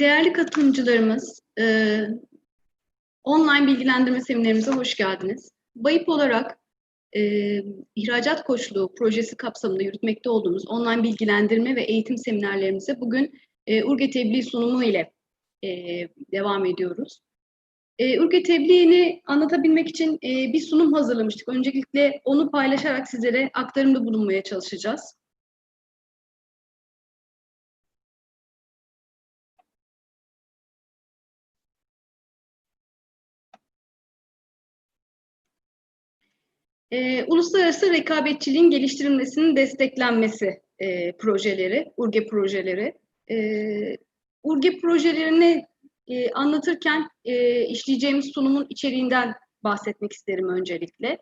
Değerli katılımcılarımız, e, online bilgilendirme seminerimize hoş geldiniz. BAYIP olarak e, ihracat koçluğu projesi kapsamında yürütmekte olduğumuz online bilgilendirme ve eğitim seminerlerimize bugün e, Urge Tebliğ sunumu ile e, devam ediyoruz. E, Urge Tebliğini anlatabilmek için e, bir sunum hazırlamıştık. Öncelikle onu paylaşarak sizlere aktarımda bulunmaya çalışacağız. E, uluslararası rekabetçiliğin geliştirilmesinin desteklenmesi e, projeleri, URGE projeleri. E, URGE projelerini e, anlatırken e, işleyeceğimiz sunumun içeriğinden bahsetmek isterim öncelikle.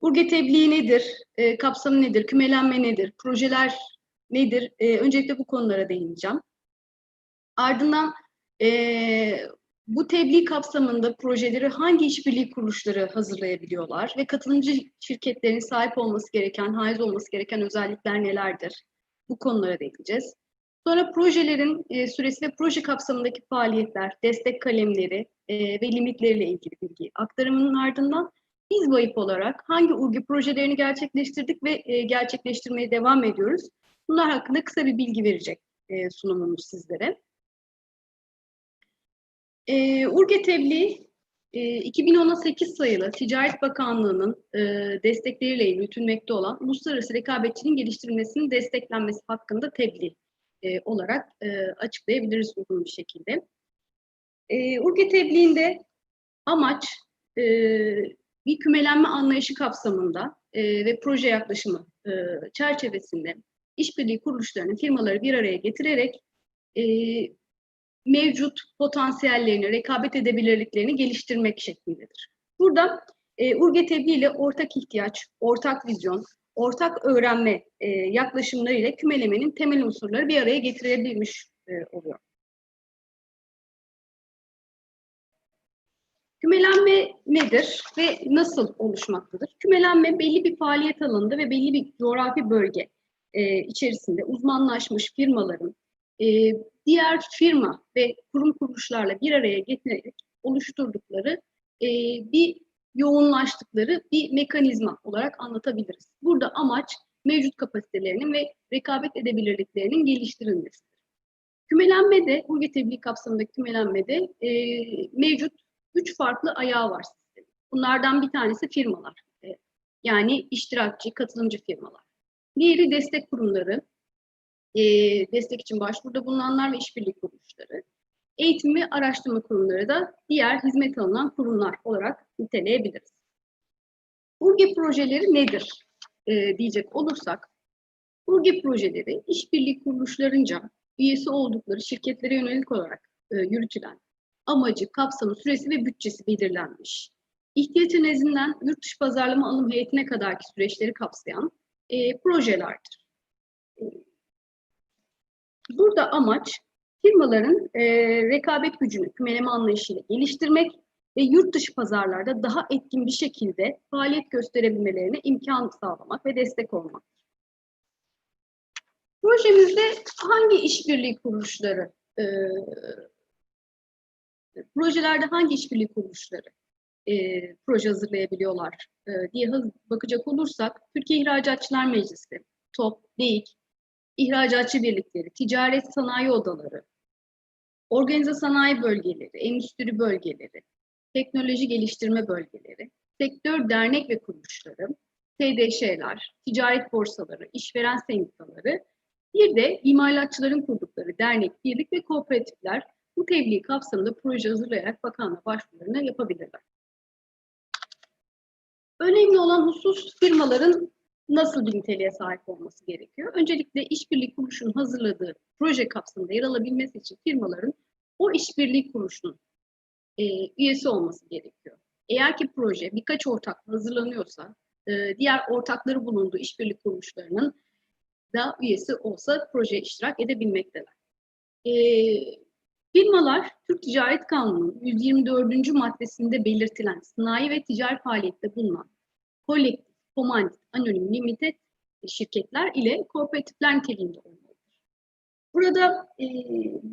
URGE tebliği nedir, e, kapsamı nedir, kümelenme nedir, projeler nedir? E, öncelikle bu konulara değineceğim. Ardından e, bu tebliğ kapsamında projeleri hangi işbirliği kuruluşları hazırlayabiliyorlar ve katılımcı şirketlerin sahip olması gereken, haiz olması gereken özellikler nelerdir? Bu konulara değineceğiz. Sonra projelerin e, süresi ve proje kapsamındaki faaliyetler, destek kalemleri e, ve limitleriyle ilgili bilgi aktarımının ardından biz VAIP olarak hangi URGE projelerini gerçekleştirdik ve e, gerçekleştirmeye devam ediyoruz? Bunlar hakkında kısa bir bilgi verecek e, sunumumuz sizlere. E, Urge Tebliğ e, 2018 sayılı Ticaret Bakanlığı'nın e, destekleriyle yürütülmekte olan uluslararası rekabetçiliğin geliştirilmesinin desteklenmesi hakkında tebliğ e, olarak e, açıklayabiliriz uygun bir şekilde. E, Urge Tebliği'nde amaç e, bir kümelenme anlayışı kapsamında e, ve proje yaklaşımı e, çerçevesinde işbirliği kuruluşlarının firmaları bir araya getirerek e, mevcut potansiyellerini, rekabet edebilirliklerini geliştirmek şeklindedir. Burada e, URGE ile ortak ihtiyaç, ortak vizyon, ortak öğrenme e, yaklaşımları ile kümelemenin temel unsurları bir araya getirebilmiş e, oluyor. Kümelenme nedir ve nasıl oluşmaktadır? Kümelenme belli bir faaliyet alanında ve belli bir coğrafi bölge e, içerisinde uzmanlaşmış firmaların e, diğer firma ve kurum kuruluşlarla bir araya getirerek oluşturdukları e, bir yoğunlaştıkları bir mekanizma olarak anlatabiliriz. Burada amaç mevcut kapasitelerinin ve rekabet edebilirliklerinin geliştirilmesidir. Kümelenmede, UGE tebliğ kapsamındaki kümelenmede e, mevcut üç farklı ayağı var. Bunlardan bir tanesi firmalar. E, yani iştirakçı, katılımcı firmalar. Diğeri destek kurumları, e, destek için başvuruda bulunanlar ve işbirliği kuruluşları. Eğitim ve araştırma kurumları da diğer hizmet alınan kurumlar olarak niteleyebiliriz. URGE projeleri nedir e, diyecek olursak, URGE projeleri işbirliği kuruluşlarınca üyesi oldukları şirketlere yönelik olarak e, yürütülen amacı, kapsamı, süresi ve bütçesi belirlenmiş. İhtiyaç nezinden yurt dışı pazarlama alım heyetine kadarki süreçleri kapsayan e, projelerdir. Burada amaç firmaların e, rekabet gücünü kümeleme anlayışıyla geliştirmek ve yurt dışı pazarlarda daha etkin bir şekilde faaliyet gösterebilmelerine imkan sağlamak ve destek olmak. Projemizde hangi işbirliği kuruluşları, e, projelerde hangi işbirliği kuruluşları e, proje hazırlayabiliyorlar e, diye bakacak olursak, Türkiye İhracatçılar Meclisi, TOP, DEİK, ihracatçı birlikleri, ticaret sanayi odaları, organize sanayi bölgeleri, endüstri bölgeleri, teknoloji geliştirme bölgeleri, sektör dernek ve kuruluşları, TDŞ'ler, ticaret borsaları, işveren sendikaları, bir de imalatçıların kurdukları dernek, birlik ve kooperatifler bu tebliğ kapsamında proje hazırlayarak bakanlığa başvurularını yapabilirler. Önemli olan husus firmaların nasıl bir niteliğe sahip olması gerekiyor? Öncelikle işbirliği kuruluşunun hazırladığı proje kapsamında yer alabilmesi için firmaların o işbirliği kuruluşunun e, üyesi olması gerekiyor. Eğer ki proje birkaç ortak hazırlanıyorsa, e, diğer ortakları bulunduğu işbirliği kuruluşlarının da üyesi olsa proje iştirak edebilmekteler. E, firmalar Türk Ticaret Kanunu'nun 124. maddesinde belirtilen sanayi ve ticari faaliyette bulunan kolektif komandit, anonim, limited şirketler ile kooperatifler niteliğinde olmalıdır. Burada e,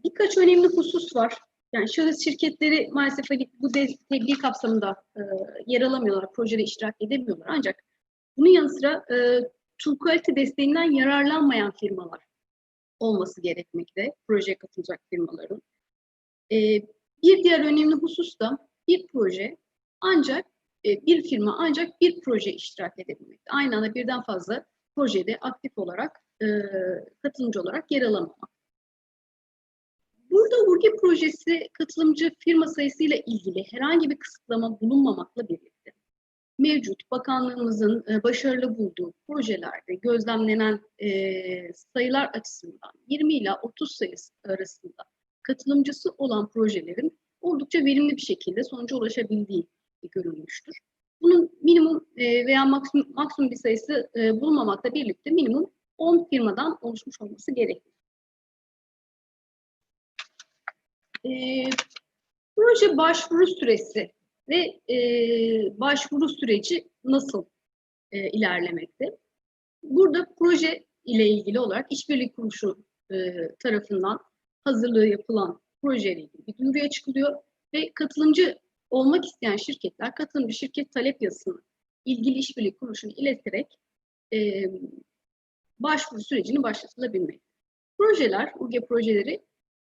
birkaç önemli husus var. Yani şahıs şirketleri maalesef hani bu de, tebliğ kapsamında e, yer alamıyorlar, projede iştirak edemiyorlar. Ancak bunun yanı sıra e, Tool Quality desteğinden yararlanmayan firmalar olması gerekmekte, projeye katılacak firmaların. E, bir diğer önemli husus da bir proje ancak bir firma ancak bir proje iştirak edebilmekte. Aynı anda birden fazla projede aktif olarak e, katılımcı olarak yer alamamak. Burada URGE projesi katılımcı firma sayısıyla ilgili herhangi bir kısıtlama bulunmamakla birlikte mevcut bakanlığımızın e, başarılı bulduğu projelerde gözlemlenen e, sayılar açısından 20 ila 30 sayısı arasında katılımcısı olan projelerin oldukça verimli bir şekilde sonuca ulaşabildiği görülmüştür. Bunun minimum e, veya maksimum, maksimum bir sayısı e, bulunmamakla birlikte minimum 10 firmadan oluşmuş olması gerekir. E, proje başvuru süresi ve e, başvuru süreci nasıl e, ilerlemekte? Burada proje ile ilgili olarak işbirliği kuruluşu e, tarafından hazırlığı yapılan projeyle ilgili bir duyuruya çıkılıyor ve katılımcı olmak isteyen şirketler katılımcı şirket talep yazısını ilgili işbirliği kuruluşuna ileterek e, başvuru sürecini başlatılabilmek. Projeler, UGE projeleri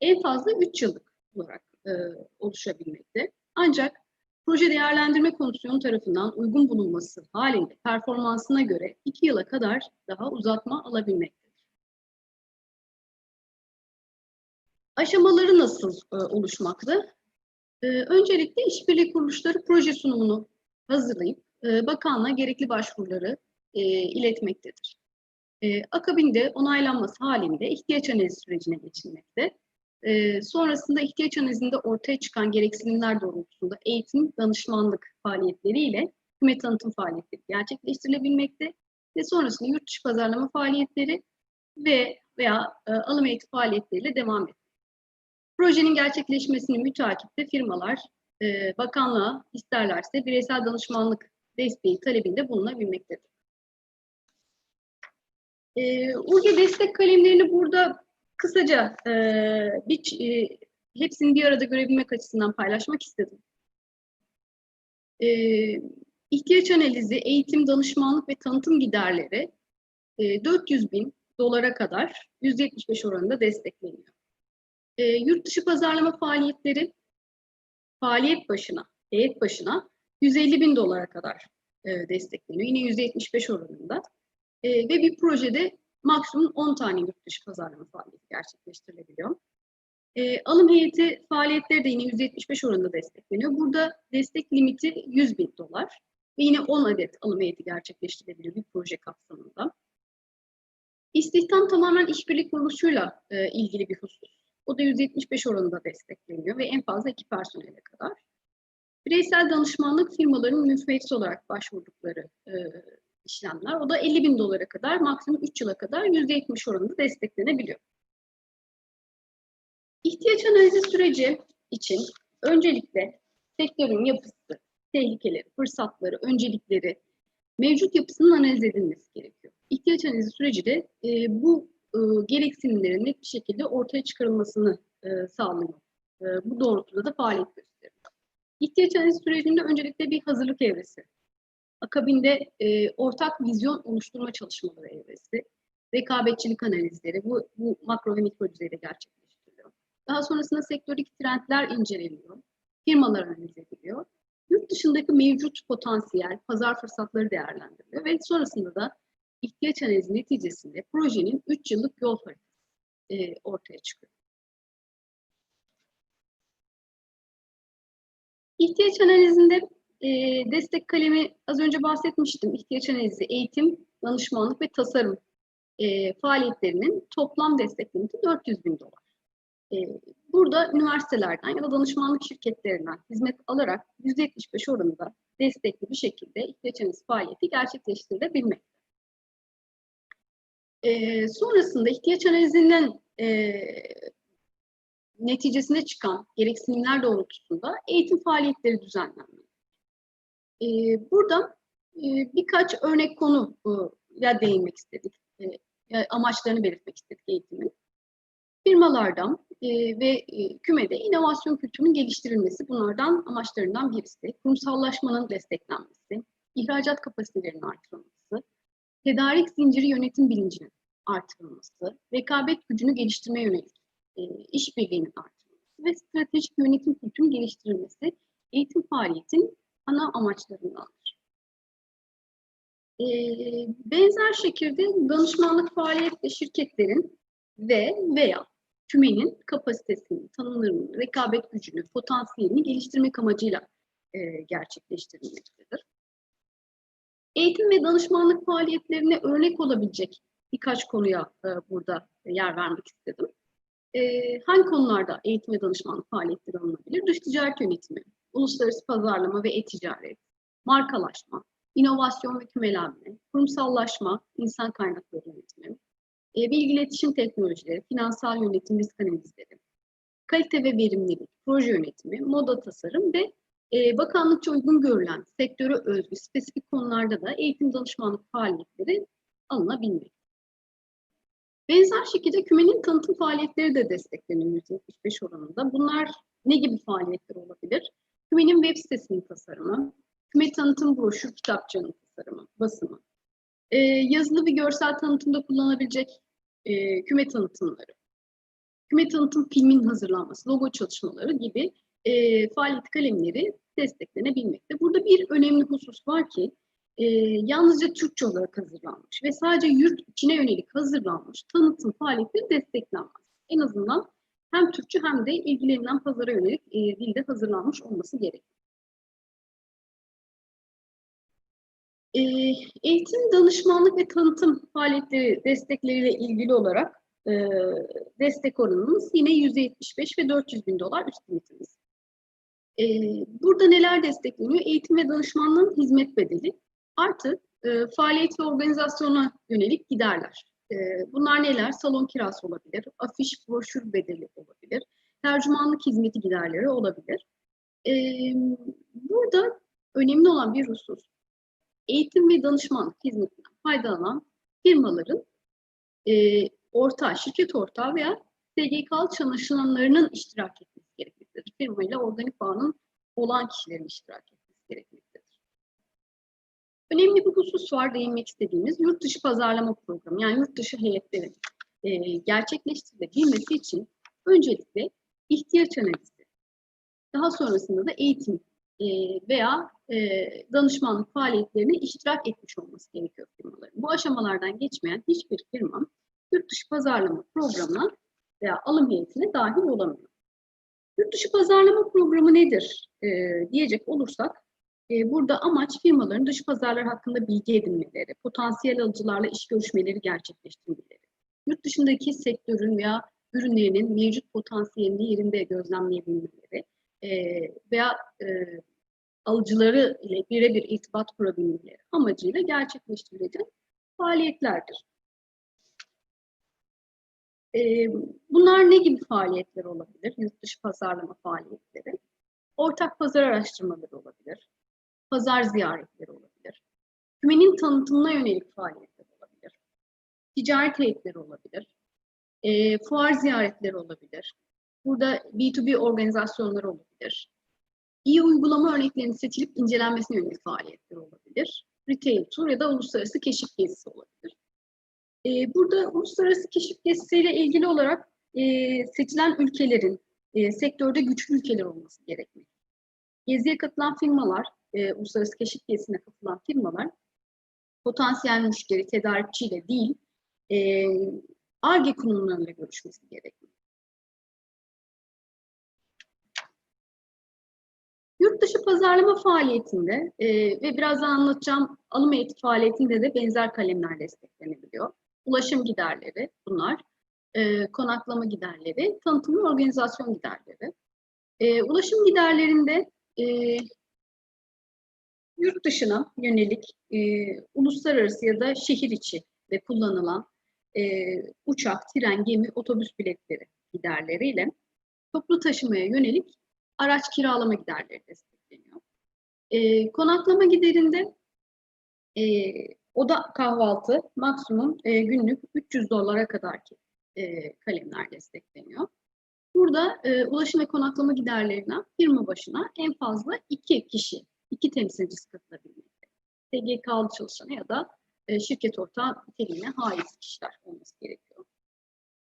en fazla 3 yıllık olarak e, oluşabilmekte. Ancak proje değerlendirme komisyonu tarafından uygun bulunması halinde performansına göre 2 yıla kadar daha uzatma alabilmektedir. Aşamaları nasıl e, oluşmakta? E, öncelikle işbirliği kuruluşları proje sunumunu hazırlayıp e, bakanlığa gerekli başvuruları e, iletmektedir. E, akabinde onaylanması halinde ihtiyaç analizi sürecine geçilmekte. E, sonrasında ihtiyaç analizinde ortaya çıkan gereksinimler doğrultusunda eğitim, danışmanlık faaliyetleriyle hükümet tanıtım faaliyetleri gerçekleştirilebilmekte ve sonrasında yurt dışı pazarlama faaliyetleri ve veya e, alım eğitim faaliyetleriyle devam etmekte. Projenin gerçekleşmesini mütakipte firmalar e, bakanlığa isterlerse bireysel danışmanlık desteği talebinde bulunabilmektedir. E, UGE destek kalemlerini burada kısaca e, bir, e, hepsini bir arada görebilmek açısından paylaşmak istedim. E, ihtiyaç analizi, eğitim, danışmanlık ve tanıtım giderleri e, 400 bin dolara kadar %75 oranında destekleniyor. E, yurt dışı pazarlama faaliyetleri faaliyet başına, heyet başına 150 bin dolara kadar e, destekleniyor. Yine %75 oranında. E, ve bir projede maksimum 10 tane yurt dışı pazarlama faaliyeti gerçekleştirilebiliyor. E, alım heyeti faaliyetleri de yine 175 oranında destekleniyor. Burada destek limiti 100 bin dolar ve yine 10 adet alım heyeti gerçekleştirilebiliyor bir proje kapsamında. İstihdam tamamen işbirlik kuruluşuyla e, ilgili bir husus. O da 175 oranında destekleniyor ve en fazla iki personele kadar. Bireysel danışmanlık firmaların müfettisi olarak başvurdukları e, işlemler. O da 50 bin dolara kadar, maksimum 3 yıla kadar %70 oranında desteklenebiliyor. İhtiyaç analizi süreci için öncelikle sektörün yapısı, tehlikeleri, fırsatları, öncelikleri, mevcut yapısının analiz edilmesi gerekiyor. İhtiyaç analizi süreci de e, bu e, gereksinimlerin net bir şekilde ortaya çıkarılmasını e, sağlıyor. E, bu doğrultuda da faaliyet gösteriyor. İhtiyaç analizi sürecinde öncelikle bir hazırlık evresi. Akabinde ortak vizyon oluşturma çalışmaları evresi, rekabetçilik analizleri, bu, bu makro ve mikro düzeyde gerçekleştiriliyor. Daha sonrasında sektördeki trendler inceleniyor, firmalar analiz ediliyor. Yurt dışındaki mevcut potansiyel, pazar fırsatları değerlendiriliyor ve sonrasında da ihtiyaç analizi neticesinde projenin 3 yıllık yol haritası e, ortaya çıkıyor. İhtiyaç analizinde e, destek kalemi az önce bahsetmiştim. İhtiyaç analizi, eğitim, danışmanlık ve tasarım e, faaliyetlerinin toplam destek limiti 400 bin dolar. E, burada üniversitelerden ya da danışmanlık şirketlerinden hizmet alarak %75 oranında destekli bir şekilde ihtiyaç analizi faaliyeti gerçekleştirilebilmekte. E, sonrasında ihtiyaç analizinden e, neticesine çıkan gereksinimler doğrultusunda eğitim faaliyetleri düzenlenmeli. E, burada e, birkaç örnek konuya değinmek istedik. E, amaçlarını belirtmek istedik eğitimin. Firmalardan e, ve e, kümede inovasyon kültürünün geliştirilmesi bunlardan amaçlarından birisi. Kurumsallaşmanın desteklenmesi, ihracat kapasitelerinin artırılması, tedarik zinciri yönetim bilincinin artırılması, rekabet gücünü geliştirmeye yönelik e, işbirliğinin artırılması ve stratejik yönetim kültürünün geliştirilmesi eğitim faaliyetin ana amaçlarındandır. E, benzer şekilde danışmanlık faaliyetle şirketlerin ve veya kümenin kapasitesini, tanımlarını, rekabet gücünü, potansiyelini geliştirmek amacıyla e, gerçekleştirilmektedir. Eğitim ve danışmanlık faaliyetlerine örnek olabilecek birkaç konuya e, burada yer vermek istedim. E, hangi konularda eğitim ve danışmanlık faaliyetleri alınabilir? Dış ticaret yönetimi, uluslararası pazarlama ve e-ticaret, markalaşma, inovasyon ve kümelenme, kurumsallaşma, insan kaynakları yönetimi, e, bilgi iletişim teknolojileri, finansal yönetim, risk analizleri, kalite ve verimlilik, proje yönetimi, moda tasarım ve e, bakanlıkça uygun görülen sektöre özgü spesifik konularda da eğitim danışmanlık faaliyetleri alınabilmektedir. Benzer şekilde kümenin tanıtım faaliyetleri de destekleniyor %75 oranında. Bunlar ne gibi faaliyetler olabilir? Kümenin web sitesinin tasarımı, küme tanıtım broşür kitapçığının tasarımı, basımı, e, yazılı ve görsel tanıtımda kullanılabilecek e, küme tanıtımları, küme tanıtım filmin hazırlanması, logo çalışmaları gibi e, faaliyet kalemleri desteklenebilmekte. Burada bir önemli husus var ki e, yalnızca Türkçe olarak hazırlanmış ve sadece yurt içine yönelik hazırlanmış tanıtım faaliyetleri desteklenmez. En azından hem Türkçe hem de ilgilenilen pazara yönelik e, dilde hazırlanmış olması gerekir. E, eğitim, danışmanlık ve tanıtım faaliyetleri destekleriyle ilgili olarak e, destek oranımız yine %75 ve 400 bin dolar üst limitimiz. E, burada neler destekleniyor? Eğitim ve danışmanlığın hizmet bedeli artı e, faaliyet ve organizasyona yönelik giderler. E, bunlar neler? Salon kirası olabilir, afiş, broşür bedeli olabilir, tercümanlık hizmeti giderleri olabilir. E, burada önemli olan bir husus, eğitim ve danışmanlık hizmetinden faydalanan firmaların e, ortağı, şirket ortağı veya SGK'lı çalışanlarının iştirak etmesi gerekmektedir. Firma ile organik bağının olan kişilerin iştirak etmesi gerekmektedir. Önemli bir husus var değinmek istediğimiz yurt dışı pazarlama programı yani yurt dışı heyetlerin e, gerçekleştirilebilmesi için öncelikle ihtiyaç analizi, daha sonrasında da eğitim e, veya e, danışmanlık faaliyetlerine iştirak etmiş olması gerekiyor firmaların. Bu aşamalardan geçmeyen hiçbir firma yurt dışı pazarlama programına veya alım heyetine dahil olamıyor. Yurt dışı pazarlama programı nedir e, diyecek olursak, e, burada amaç firmaların dış pazarlar hakkında bilgi edinmeleri, potansiyel alıcılarla iş görüşmeleri gerçekleştirmeleri, yurt dışındaki sektörün veya ürünlerinin mevcut potansiyelini yerinde gözlemleyebilmeleri e, veya e, alıcıları ile birebir irtibat kurabilmeleri amacıyla gerçekleştirilecek faaliyetlerdir. E, bunlar ne gibi faaliyetler olabilir? Yurt dışı pazarlama faaliyetleri. Ortak pazar araştırmaları olabilir. Pazar ziyaretleri olabilir. Kümenin tanıtımına yönelik faaliyetler olabilir. Ticaret heyetleri olabilir. E, fuar ziyaretleri olabilir. Burada B2B organizasyonları olabilir. İyi uygulama örneklerinin seçilip incelenmesine yönelik faaliyetler olabilir. Retail tur ya da uluslararası keşif gezisi olabilir. E, burada uluslararası keşif gezisiyle ilgili olarak e, seçilen ülkelerin e, sektörde güçlü ülkeler olması gerekmekte. Geziye katılan firmalar, e, uluslararası keşif gezisine katılan firmalar potansiyel müşteri, tedarikçiyle değil, e, ARGE kurumlarıyla görüşmesi gerekmekte. Yurt dışı pazarlama faaliyetinde e, ve birazdan anlatacağım alım eğitim faaliyetinde de benzer kalemler desteklenebiliyor. Ulaşım giderleri bunlar, e, konaklama giderleri, tanıtım ve organizasyon giderleri. E, ulaşım giderlerinde e, yurt dışına yönelik e, uluslararası ya da şehir içi de kullanılan e, uçak, tren, gemi, otobüs biletleri giderleriyle toplu taşımaya yönelik araç kiralama giderleri destekleniyor. E, konaklama giderinde e, oda kahvaltı maksimum e, günlük 300 dolara kadar ki e, kalemler destekleniyor. Burada e, ulaşım ve konaklama giderlerinden firma başına en fazla iki kişi, iki temsilcisi katılabilmekte. SGK'lı çalışanı ya da e, şirket ortağı niteliğine haiz kişiler olması gerekiyor.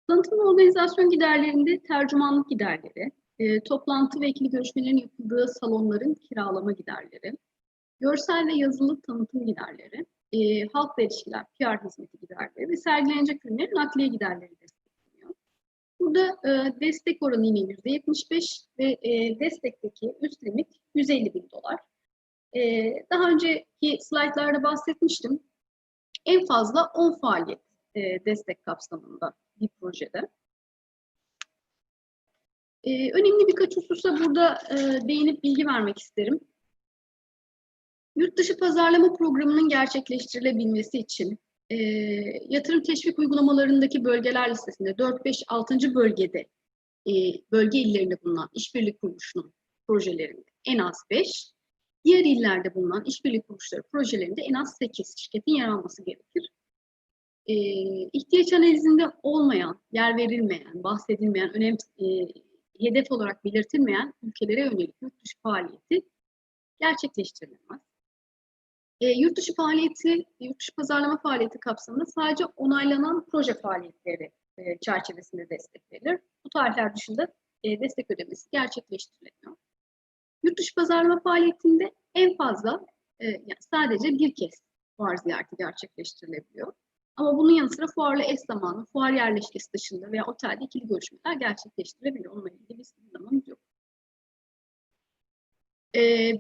Tanıtım ve organizasyon giderlerinde tercümanlık giderleri, e, toplantı ve ikili görüşmelerin yapıldığı salonların kiralama giderleri, görsel ve yazılı tanıtım giderleri, e, halkla ilişkiler, PR hizmeti giderleri ve sergilenecek ürünlerin nakliye giderleri destekleniyor. Burada e, destek oranı yine %75 ve e, destekteki üst limit 150 bin dolar. E, daha önceki slaytlarda bahsetmiştim. En fazla 10 faaliyet e, destek kapsamında bir projede. Ee, önemli birkaç hususa burada e, değinip bilgi vermek isterim. Yurt dışı pazarlama programının gerçekleştirilebilmesi için e, yatırım teşvik uygulamalarındaki bölgeler listesinde 4, 5, 6. bölgede e, bölge illerinde bulunan işbirliği kuruluşunun projelerinde en az 5, diğer illerde bulunan işbirliği kuruluşları projelerinde en az 8 şirketin yer alması gerekir e, ihtiyaç analizinde olmayan, yer verilmeyen, bahsedilmeyen, önem, e, hedef olarak belirtilmeyen ülkelere yönelik yurt dışı faaliyeti gerçekleştirilemez. E, yurt dışı faaliyeti, yurt dışı pazarlama faaliyeti kapsamında sadece onaylanan proje faaliyetleri e, çerçevesinde destek verilir. Bu tarihler dışında e, destek ödemesi gerçekleştirilemiyor. Yurt dışı pazarlama faaliyetinde en fazla e, yani sadece bir kez fuar ziyareti gerçekleştirilebiliyor. Ama bunun yanı sıra fuarla eş zamanlı, fuar yerleşkesi dışında veya otelde ikili görüşmeler gerçekleştirebiliyor. Onunla ilgili bir sınırlamamız yok. Ee,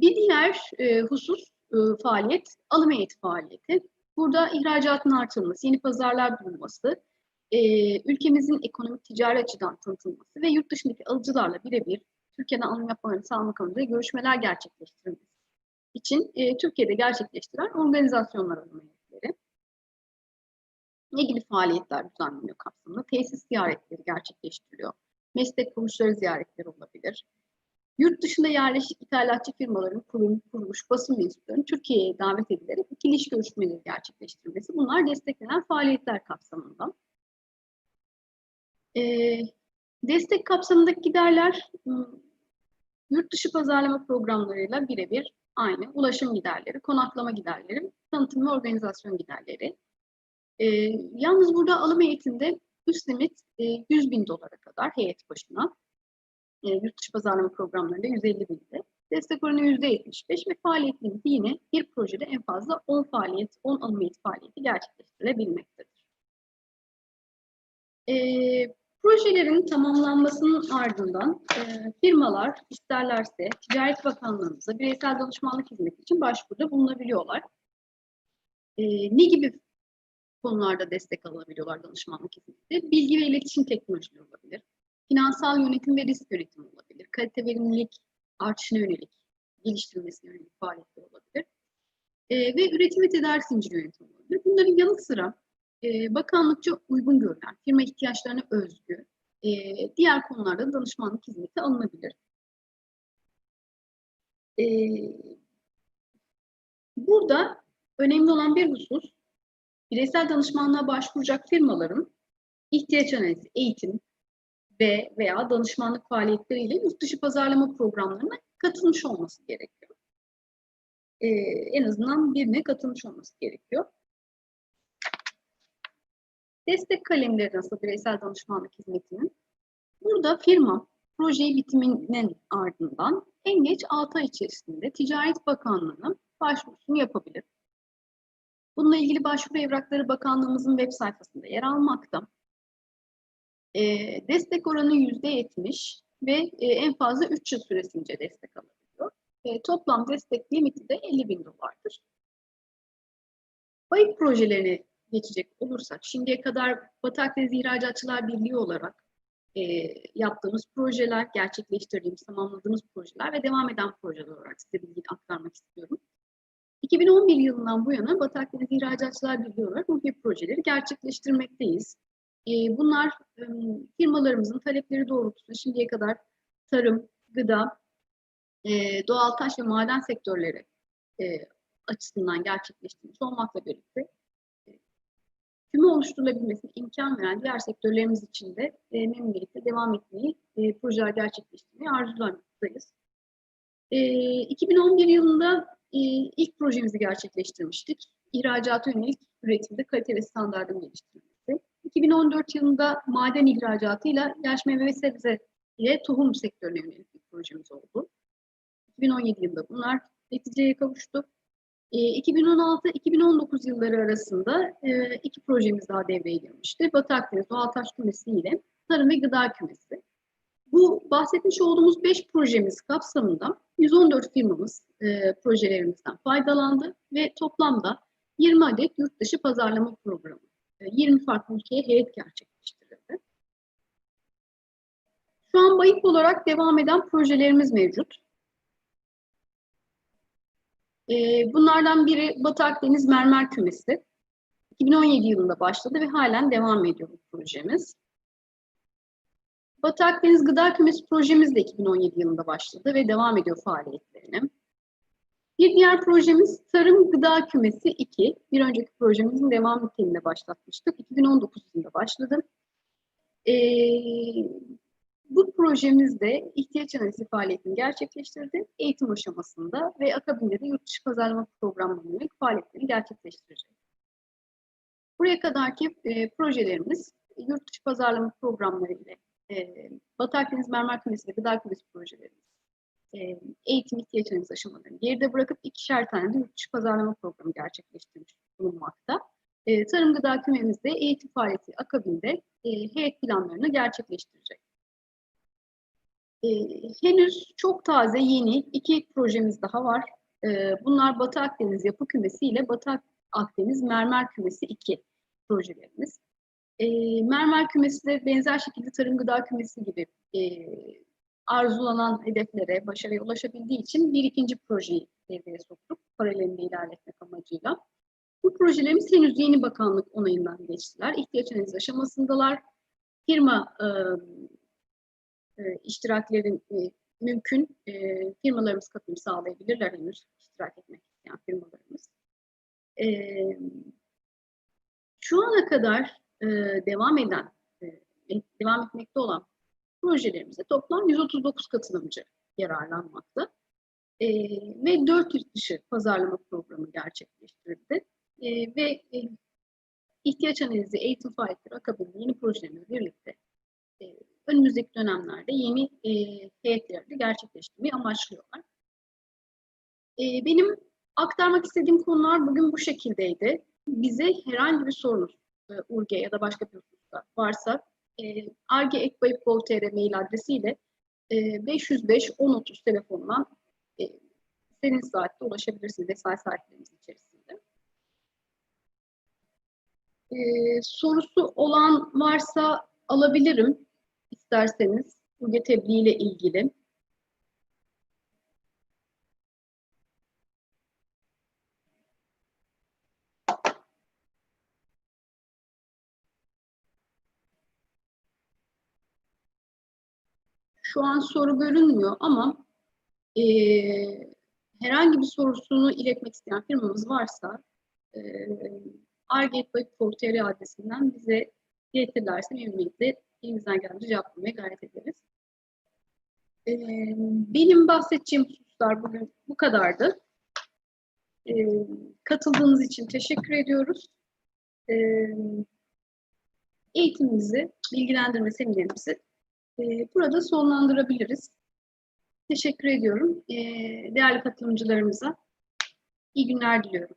bir diğer e, husus, e, faaliyet, alım heyeti faaliyeti. Burada ihracatın artırılması, yeni pazarlar bulunması, e, ülkemizin ekonomik ticari açıdan tanıtılması ve yurt dışındaki alıcılarla birebir Türkiye'den alım yapmalarını sağlamak amacıyla görüşmeler gerçekleştirilmesi için e, Türkiye'de gerçekleştiren organizasyonlar alım heyetleri ilgili faaliyetler düzenleniyor kapsamında. Tesis ziyaretleri gerçekleştiriliyor. Meslek kuruluşları ziyaretleri olabilir. Yurt dışında yerleşik ithalatçı firmaların kurum, kuruluş, basın mensuplarının Türkiye'ye davet edilerek ikili iş görüşmeleri gerçekleştirilmesi. Bunlar desteklenen faaliyetler kapsamında. Ee, destek kapsamındaki giderler yurt dışı pazarlama programlarıyla birebir aynı. Ulaşım giderleri, konaklama giderleri, tanıtım ve organizasyon giderleri, e, yalnız burada alım eğitimde üst limit e, 100 bin dolara kadar heyet başına. E, yurt dışı pazarlama programlarında 150 binde. Destek oranı %75 ve faaliyet limiti yine bir projede en fazla 10 faaliyet, 10 alım eğitim faaliyeti gerçekleştirilebilmektedir. E, projelerin tamamlanmasının ardından e, firmalar isterlerse Ticaret Bakanlığımıza bireysel danışmanlık hizmeti için başvuruda bulunabiliyorlar. E, ne gibi konularda destek alabiliyorlar danışmanlık hizmeti. Bilgi ve iletişim teknolojileri olabilir. Finansal yönetim ve risk yönetimi olabilir. Kalite verimlilik artışına yönelik, geliştirilmesine yönelik faaliyetler olabilir. E, ve üretim ve tedarik zinciri yönetimi olabilir. Bunların yanı sıra e, bakanlıkça uygun görülen, firma ihtiyaçlarına özgü, e, diğer konularda danışmanlık hizmeti alınabilir. E, burada önemli olan bir husus, bireysel danışmanlığa başvuracak firmaların ihtiyaç analizi, eğitim ve veya danışmanlık faaliyetleriyle yurt dışı pazarlama programlarına katılmış olması gerekiyor. Ee, en azından birine katılmış olması gerekiyor. Destek kalemleri nasıl bireysel danışmanlık hizmetinin? Burada firma projeyi bitiminin ardından en geç 6 ay içerisinde Ticaret Bakanlığı'na başvurusunu yapabilir. Bununla ilgili başvuru evrakları Bakanlığımızın web sayfasında yer almakta. E, destek oranı yüzde yetmiş ve e, en fazla 3 yıl süresince destek alabiliyor. E, toplam destek limiti de 50 bin dolardır. BAİP projelerine geçecek olursak, şimdiye kadar Batak Deniz İhracatçılar Birliği olarak e, yaptığımız projeler, gerçekleştirdiğimiz, tamamladığımız projeler ve devam eden projeler olarak size bilgi aktarmak istiyorum. 2011 yılından bu yana Batı Akdeniz İhracatçılar Birliği olarak bu projeleri gerçekleştirmekteyiz. Ee, bunlar firmalarımızın talepleri doğrultusunda şimdiye kadar tarım, gıda, e, doğal taş ve maden sektörleri e, açısından gerçekleştirilmiş olmakla birlikte e, küme oluşturulabilmesine imkan veren diğer sektörlerimiz için de memnuniyetle devam etmeyi, projeler gerçekleştirmeyi arzulaktayız. E, 2011 yılında ilk projemizi gerçekleştirmiştik. İhracata yönelik üretimde kalite ve standartın geliştirilmesi. 2014 yılında maden ihracatıyla yaş meyve ve sebze ile tohum sektörüne yönelik bir projemiz oldu. 2017 yılında bunlar neticeye kavuştu. 2016-2019 yılları arasında e, iki projemiz daha devreye girmişti. Batı Akdeniz Doğal Taş Kümesi ile Tarım ve Gıda Kümesi. Bu bahsetmiş olduğumuz 5 projemiz kapsamında 114 firmamız e, projelerimizden faydalandı ve toplamda 20 adet yurt dışı pazarlama programı, 20 farklı ülkeye heyet gerçekleştirildi. Şu an bayık olarak devam eden projelerimiz mevcut. Ee, bunlardan biri Batı Akdeniz Mermer Kümesi. 2017 yılında başladı ve halen devam ediyor bu projemiz. Batı Akdeniz Gıda Kümesi projemiz de 2017 yılında başladı ve devam ediyor faaliyetlerine. Bir diğer projemiz Tarım Gıda Kümesi 2. Bir önceki projemizin devam niteliğinde başlatmıştık. 2019 yılında başladı. Ee, bu projemizde ihtiyaç analizi faaliyetini gerçekleştirdi. Eğitim aşamasında ve akabinde de yurt dışı pazarlama programlarına yönelik faaliyetlerini gerçekleştirecek. Buraya kadarki e, projelerimiz yurt dışı pazarlama programları ile e, Batı Akdeniz Mermer Kümesi ve Gıda Kümesi projelerimiz eğitim ihtiyaç analizi aşamalarını geride bırakıp ikişer tane de yurt pazarlama programı gerçekleştirmiş bulunmakta. E, tarım gıda kümemizde eğitim faaliyeti akabinde e, heyet planlarını gerçekleştirecek. E, henüz çok taze yeni iki projemiz daha var. E, bunlar Batı Akdeniz Yapı Kümesi ile Batı Akdeniz Mermer Kümesi 2 projelerimiz. E, mermer kümesi de benzer şekilde tarım gıda kümesi gibi e, arzulanan hedeflere, başarıya ulaşabildiği için bir ikinci projeyi devreye soktuk. Paralelinde ilerletmek amacıyla. Bu projelerimiz henüz yeni bakanlık onayından geçtiler. İhtiyaç analizi aşamasındalar. Firma e, e, iştiraklerin e, mümkün. E, firmalarımız katılım sağlayabilirler henüz iştirak etmek isteyen firmalarımız. E, şu ana kadar e, devam eden, e, devam etmekte olan projelerimizde toplam 139 katılımcı yararlanmakta. E, ve 4 yurt dışı pazarlama programı gerçekleştirildi. E, ve e, ihtiyaç analizi, eğitim faaliyetleri akabinde yeni projelerimizle birlikte e, önümüzdeki dönemlerde yeni e, heyetleri gerçekleştirmeyi amaçlıyorlar. E, benim aktarmak istediğim konular bugün bu şekildeydi. Bize herhangi bir sorunuz e, URGE ya da başka bir hususta varsa arge.ekbayıp.gov.tr mail adresiyle e, 505 1030 telefonundan e, istediğiniz saatte ulaşabilirsiniz mesai saatlerimiz içerisinde. E, sorusu olan varsa alabilirim isterseniz URGE tebliğ ile ilgili. Şu an soru görünmüyor ama e, herhangi bir sorusunu iletmek isteyen firmamız varsa e, arget.tr adresinden bize iletirlerse memnuniyetle elimizden gelince cevaplamaya gayret ederiz. E, benim bahsedeceğim hususlar bugün bu kadardı. E, katıldığınız için teşekkür ediyoruz. E, eğitimimizi, bilgilendirme seminerimizi e, burada sonlandırabiliriz. Teşekkür ediyorum. E, değerli katılımcılarımıza iyi günler diliyorum.